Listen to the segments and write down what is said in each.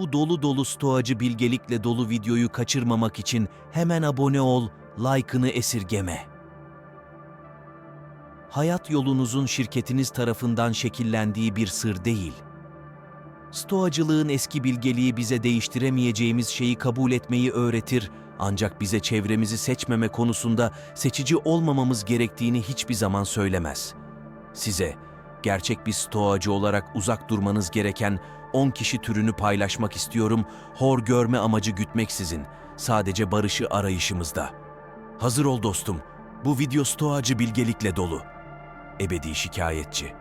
Bu dolu dolu stoacı bilgelikle dolu videoyu kaçırmamak için hemen abone ol, like'ını esirgeme. Hayat yolunuzun şirketiniz tarafından şekillendiği bir sır değil. Stoacılığın eski bilgeliği bize değiştiremeyeceğimiz şeyi kabul etmeyi öğretir ancak bize çevremizi seçmeme konusunda seçici olmamamız gerektiğini hiçbir zaman söylemez. Size gerçek bir stoacı olarak uzak durmanız gereken 10 kişi türünü paylaşmak istiyorum, hor görme amacı gütmeksizin, sadece barışı arayışımızda. Hazır ol dostum, bu video stoacı bilgelikle dolu. Ebedi şikayetçi.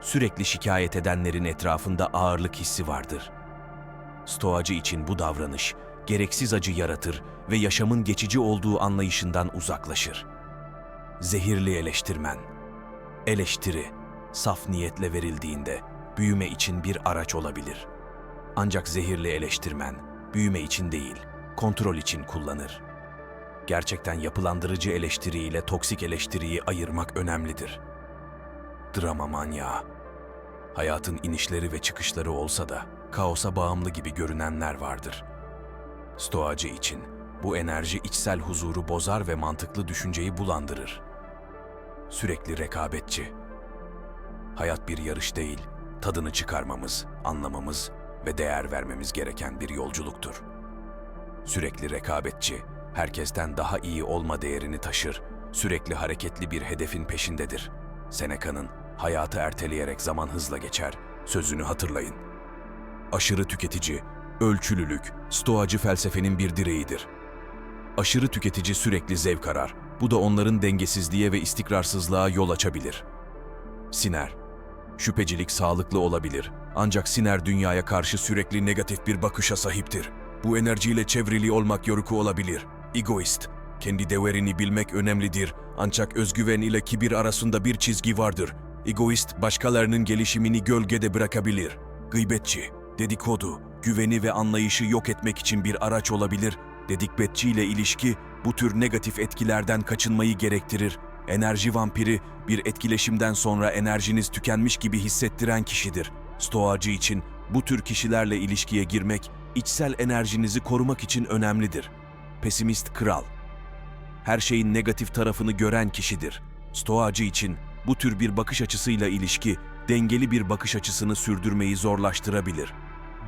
Sürekli şikayet edenlerin etrafında ağırlık hissi vardır. Stoacı için bu davranış, gereksiz acı yaratır ve yaşamın geçici olduğu anlayışından uzaklaşır. Zehirli eleştirmen. Eleştiri, saf niyetle verildiğinde büyüme için bir araç olabilir. Ancak zehirli eleştirmen, büyüme için değil, kontrol için kullanır. Gerçekten yapılandırıcı eleştiriyle toksik eleştiriyi ayırmak önemlidir. Drama manyağı. Hayatın inişleri ve çıkışları olsa da kaosa bağımlı gibi görünenler vardır. Stoacı için bu enerji içsel huzuru bozar ve mantıklı düşünceyi bulandırır. Sürekli rekabetçi. Hayat bir yarış değil, tadını çıkarmamız, anlamamız ve değer vermemiz gereken bir yolculuktur. Sürekli rekabetçi, herkesten daha iyi olma değerini taşır, sürekli hareketli bir hedefin peşindedir. Seneca'nın hayatı erteleyerek zaman hızla geçer, sözünü hatırlayın. Aşırı tüketici, ölçülülük, stoacı felsefenin bir direğidir. Aşırı tüketici sürekli zevk arar. Bu da onların dengesizliğe ve istikrarsızlığa yol açabilir. Siner. Şüphecilik sağlıklı olabilir. Ancak Siner dünyaya karşı sürekli negatif bir bakışa sahiptir. Bu enerjiyle çevrili olmak yorucu olabilir. Egoist. Kendi değerini bilmek önemlidir. Ancak özgüven ile kibir arasında bir çizgi vardır. Egoist başkalarının gelişimini gölgede bırakabilir. Gıybetçi, dedikodu, güveni ve anlayışı yok etmek için bir araç olabilir. Dedikbetçi ile ilişki bu tür negatif etkilerden kaçınmayı gerektirir. Enerji vampiri bir etkileşimden sonra enerjiniz tükenmiş gibi hissettiren kişidir. Stoacı için bu tür kişilerle ilişkiye girmek içsel enerjinizi korumak için önemlidir. Pesimist kral her şeyin negatif tarafını gören kişidir. Stoacı için bu tür bir bakış açısıyla ilişki dengeli bir bakış açısını sürdürmeyi zorlaştırabilir.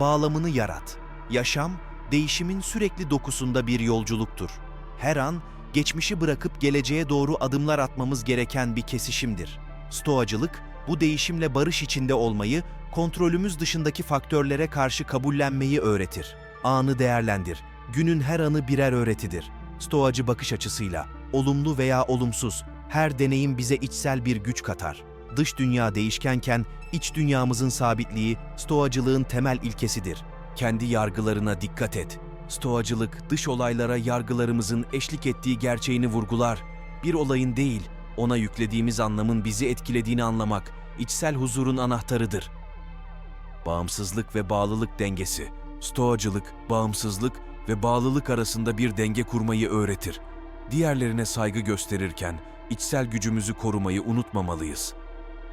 Bağlamını yarat. Yaşam, değişimin sürekli dokusunda bir yolculuktur. Her an, geçmişi bırakıp geleceğe doğru adımlar atmamız gereken bir kesişimdir. Stoacılık, bu değişimle barış içinde olmayı, kontrolümüz dışındaki faktörlere karşı kabullenmeyi öğretir. Anı değerlendir. Günün her anı birer öğretidir. Stoacı bakış açısıyla, olumlu veya olumsuz, her deneyim bize içsel bir güç katar. Dış dünya değişkenken, iç dünyamızın sabitliği, stoacılığın temel ilkesidir. Kendi yargılarına dikkat et. Stoacılık, dış olaylara yargılarımızın eşlik ettiği gerçeğini vurgular. Bir olayın değil, ona yüklediğimiz anlamın bizi etkilediğini anlamak, içsel huzurun anahtarıdır. Bağımsızlık ve bağlılık dengesi. Stoacılık, bağımsızlık ve bağlılık arasında bir denge kurmayı öğretir. Diğerlerine saygı gösterirken içsel gücümüzü korumayı unutmamalıyız.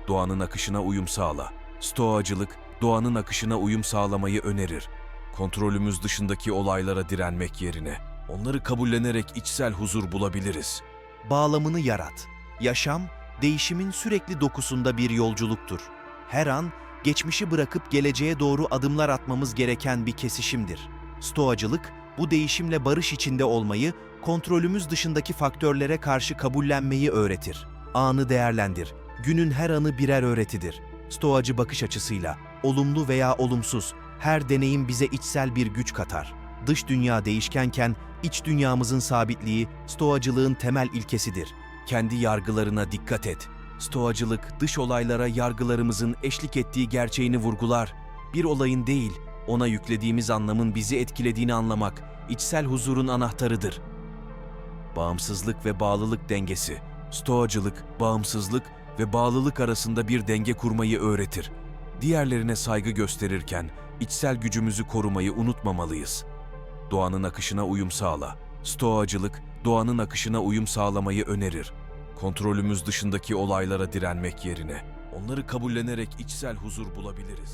Doğanın akışına uyum sağla. Stoacılık, doğanın akışına uyum sağlamayı önerir. Kontrolümüz dışındaki olaylara direnmek yerine onları kabullenerek içsel huzur bulabiliriz. Bağlamını yarat. Yaşam, değişimin sürekli dokusunda bir yolculuktur. Her an, geçmişi bırakıp geleceğe doğru adımlar atmamız gereken bir kesişimdir. Stoacılık, bu değişimle barış içinde olmayı, kontrolümüz dışındaki faktörlere karşı kabullenmeyi öğretir. Anı değerlendir. Günün her anı birer öğretidir. Stoacı bakış açısıyla, olumlu veya olumsuz, her deneyim bize içsel bir güç katar. Dış dünya değişkenken, iç dünyamızın sabitliği, stoacılığın temel ilkesidir. Kendi yargılarına dikkat et. Stoacılık, dış olaylara yargılarımızın eşlik ettiği gerçeğini vurgular. Bir olayın değil, ona yüklediğimiz anlamın bizi etkilediğini anlamak, içsel huzurun anahtarıdır. Bağımsızlık ve bağlılık dengesi. Stoacılık, bağımsızlık ve bağlılık arasında bir denge kurmayı öğretir. Diğerlerine saygı gösterirken içsel gücümüzü korumayı unutmamalıyız. Doğanın akışına uyum sağla. Stoacılık, doğanın akışına uyum sağlamayı önerir. Kontrolümüz dışındaki olaylara direnmek yerine onları kabullenerek içsel huzur bulabiliriz.